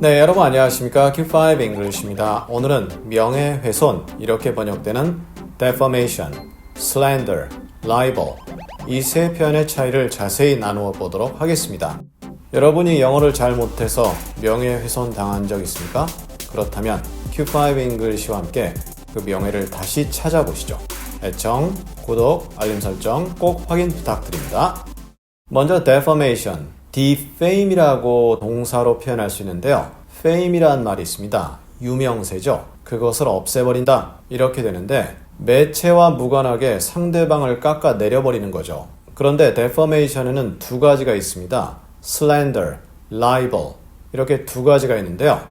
네, 여러분 안녕하십니까? Q5 English입니다. 오늘은 명예훼손 이렇게 번역되는 defamation, slander, libel 이 세 표현의 차이를 자세히 나누어 보도록 하겠습니다. 여러분이 영어를 잘 못해서 명예훼손 당한 적 있습니까? 그렇다면 Q5 English와 함께 그 명예를 다시 찾아보시죠. 애청, 구독, 알림 설정 꼭 확인 부탁드립니다. 먼저 defamation, defame이라고 동사로 표현할 수 있는데요. fame이란 말이 있습니다. 유명세죠. 그것을 없애버린다. 이렇게 되는데 매체와 무관하게 상대방을 깎아 내려버리는 거죠. 그런데 defamation에는 두 가지가 있습니다. slander, libel 이렇게 두 가지가 있는데요.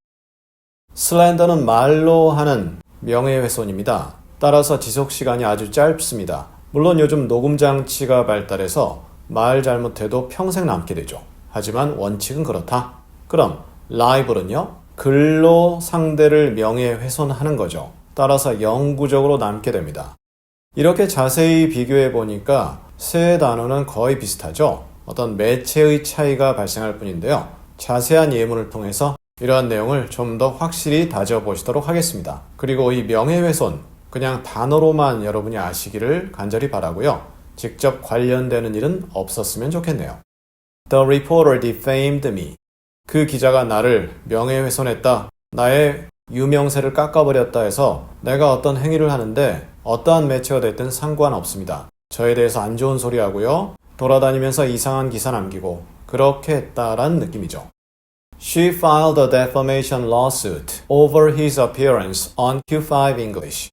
슬렌더는 말로 하는 명예훼손입니다. 따라서 지속 시간이 아주 짧습니다. 물론 요즘 녹음 장치가 발달해서 말 잘못해도 평생 남게 되죠. 하지만 원칙은 그렇다. 그럼 라이벌은요? 글로 상대를 명예훼손하는 거죠. 따라서 영구적으로 남게 됩니다. 이렇게 자세히 비교해 보니까 세 단어는 거의 비슷하죠. 어떤 매체의 차이가 발생할 뿐인데요. 자세한 예문을 통해서 이러한 내용을 좀 더 확실히 다져보시도록 하겠습니다. 그리고 이 명예훼손, 그냥 단어로만 여러분이 아시기를 간절히 바라고요. 직접 관련되는 일은 없었으면 좋겠네요. The reporter defamed me. 그 기자가 나를 명예훼손했다. 나의 유명세를 깎아버렸다 해서 내가 어떤 행위를 하는데 어떠한 매체가 됐든 상관없습니다. 저에 대해서 안 좋은 소리 하고요. 돌아다니면서 이상한 기사 남기고 그렇게 했다란 느낌이죠. She filed a defamation lawsuit over his appearance on Q5 English.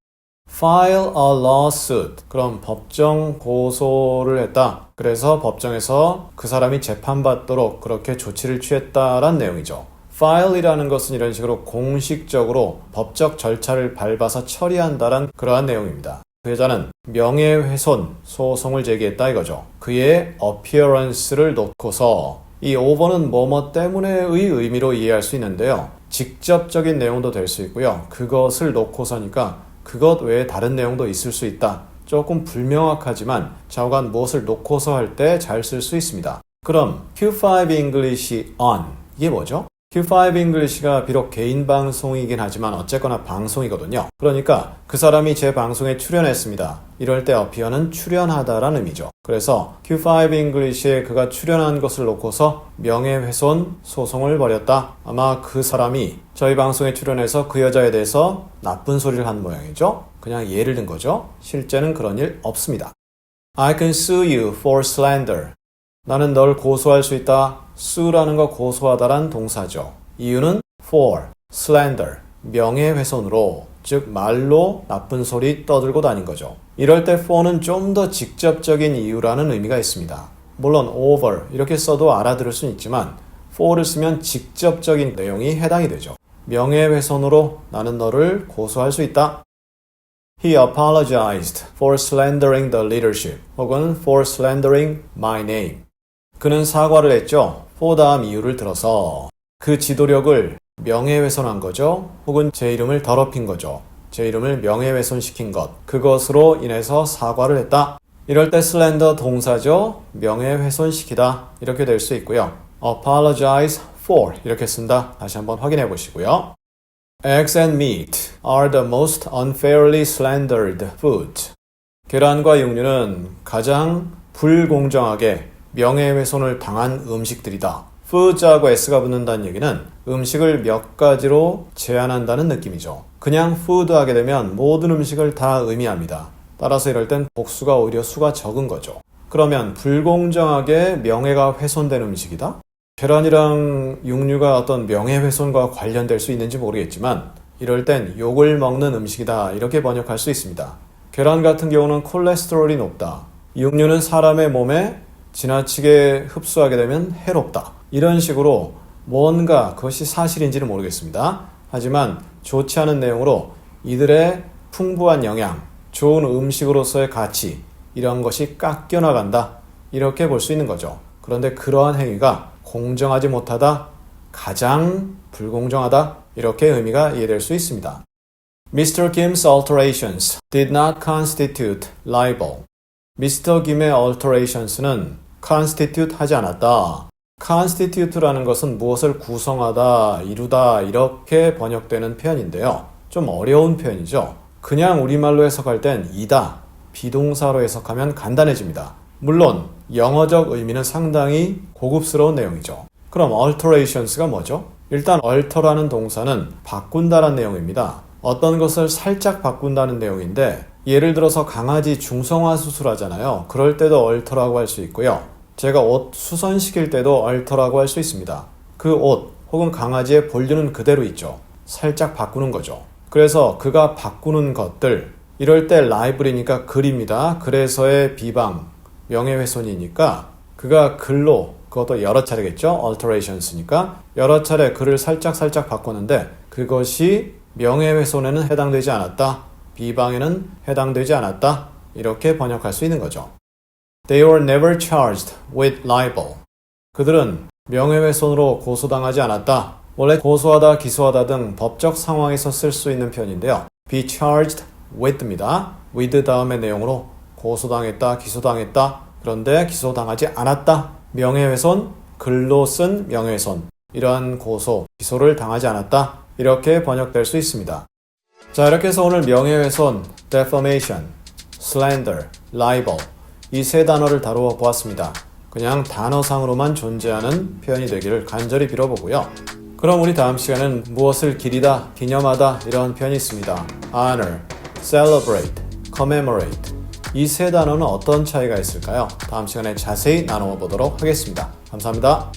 File a lawsuit. 그럼 법정 고소를 했다. 그래서 법정에서 그 사람이 재판받도록 그렇게 조치를 취했다란 내용이죠. file이라는 것은 이런 식으로 공식적으로 법적 절차를 밟아서 처리한다란 그러한 내용입니다. 그 여자는 명예훼손 소송을 제기했다 이거죠. 그의 appearance를 놓고서 이 over는 뭐뭐 때문에의 의미로 이해할 수 있는데요. 직접적인 내용도 될 수 있고요. 그것을 놓고서니까 그것 외에 다른 내용도 있을 수 있다. 조금 불명확하지만 좌우간 무엇을 놓고서 할 때 잘 쓸 수 있습니다. 그럼 Q5 English on 이게 뭐죠? Q5 English가 비록 개인 방송이긴 하지만 어쨌거나 방송이거든요. 그러니까 그 사람이 제 방송에 출연했습니다. 이럴 때 어피어는 출연하다라는 의미죠. 그래서 Q5 English에 그가 출연한 것을 놓고서 명예훼손 소송을 벌였다. 아마 그 사람이 저희 방송에 출연해서 그 여자에 대해서 나쁜 소리를 한 모양이죠. 그냥 예를 든 거죠. 실제는 그런 일 없습니다. I can sue you for slander. 나는 널 고소할 수 있다. sue라는 거 고소하다란 동사죠. 이유는 for, slander, 명예훼손으로, 즉 말로 나쁜 소리 떠들고 다닌 거죠. 이럴 때 for는 좀 더 직접적인 이유라는 의미가 있습니다. 물론 over 이렇게 써도 알아들을 수는 있지만 for를 쓰면 직접적인 내용이 해당이 되죠. 명예훼손으로 나는 너를 고소할 수 있다. He apologized for slandering the leadership 혹은 for slandering my name. 그는 사과를 했죠. 다음 이유를 들어서 그 지도력을 명예훼손한 거죠. 혹은 제 이름을 더럽힌 거죠. 제 이름을 명예훼손시킨 것. 그것으로 인해서 사과를 했다. 이럴 때 슬렌더 동사죠. 명예훼손시키다. 이렇게 될 수 있고요. apologize for 이렇게 쓴다. 다시 한번 확인해 보시고요. Eggs and meat are the most unfairly slandered food. 계란과 육류는 가장 불공정하게 명예훼손을 당한 음식들이다. foods하고 s가 붙는다는 얘기는 음식을 몇 가지로 제한한다는 느낌이죠. 그냥 food 하게 되면 모든 음식을 다 의미합니다. 따라서 이럴 땐 복수가 오히려 수가 적은 거죠. 그러면 불공정하게 명예가 훼손된 음식이다? 계란이랑 육류가 어떤 명예훼손과 관련될 수 있는지 모르겠지만 이럴 땐 욕을 먹는 음식이다 이렇게 번역할 수 있습니다. 계란 같은 경우는 콜레스테롤이 높다. 육류는 사람의 몸에 지나치게 흡수하게 되면 해롭다. 이런 식으로 뭔가 그것이 사실인지는 모르겠습니다. 하지만 좋지 않은 내용으로 이들의 풍부한 영양, 좋은 음식으로서의 가치, 이런 것이 깎여나간다. 이렇게 볼 수 있는 거죠. 그런데 그러한 행위가 공정하지 못하다, 가장 불공정하다, 이렇게 의미가 이해될 수 있습니다. Mr. Kim's alterations did not constitute libel. Mr. Kim의 alterations는 constitute 하지 않았다. constitute라는 것은 무엇을 구성하다, 이루다 이렇게 번역되는 표현인데요. 좀 어려운 표현이죠. 그냥 우리말로 해석할 땐 이다, 비동사로 해석하면 간단해집니다. 물론 영어적 의미는 상당히 고급스러운 내용이죠. 그럼 alterations가 뭐죠? 일단 alter라는 동사는 바꾼다라는 내용입니다. 어떤 것을 살짝 바꾼다는 내용인데 예를 들어서 강아지 중성화 수술하잖아요. 그럴 때도 alter라고 할 수 있고요. 제가 옷 수선시킬 때도 alter라고 할 수 있습니다. 그 옷 혹은 강아지의 본류는 그대로 있죠. 살짝 바꾸는 거죠. 그래서 그가 바꾸는 것들 이럴 때 라이블이니까 글입니다. 그래서의 비방 명예훼손이니까 그가 글로 그것도 여러 차례겠죠. alterations니까 여러 차례 글을 살짝 살짝 바꿨는데 그것이 명예훼손에는 해당되지 않았다. 비방에는 해당되지 않았다. 이렇게 번역할 수 있는 거죠. They were never charged with libel. 그들은 명예훼손으로 고소당하지 않았다. 원래 고소하다, 기소하다 등 법적 상황에서 쓸 수 있는 표현인데요. be charged with입니다. with 다음의 내용으로 고소당했다, 기소당했다. 그런데 기소당하지 않았다. 명예훼손, 글로 쓴 명예훼손. 이러한 고소, 기소를 당하지 않았다. 이렇게 번역될 수 있습니다. 자, 이렇게 해서 오늘 명예훼손, defamation, slander, libel 이 세 단어를 다루어 보았습니다. 그냥 단어상으로만 존재하는 표현이 되기를 간절히 빌어보고요. 그럼 우리 다음 시간은 무엇을 기리다, 기념하다 이런 표현이 있습니다. honor, celebrate, commemorate 이 세 단어는 어떤 차이가 있을까요? 다음 시간에 자세히 나누어 보도록 하겠습니다. 감사합니다.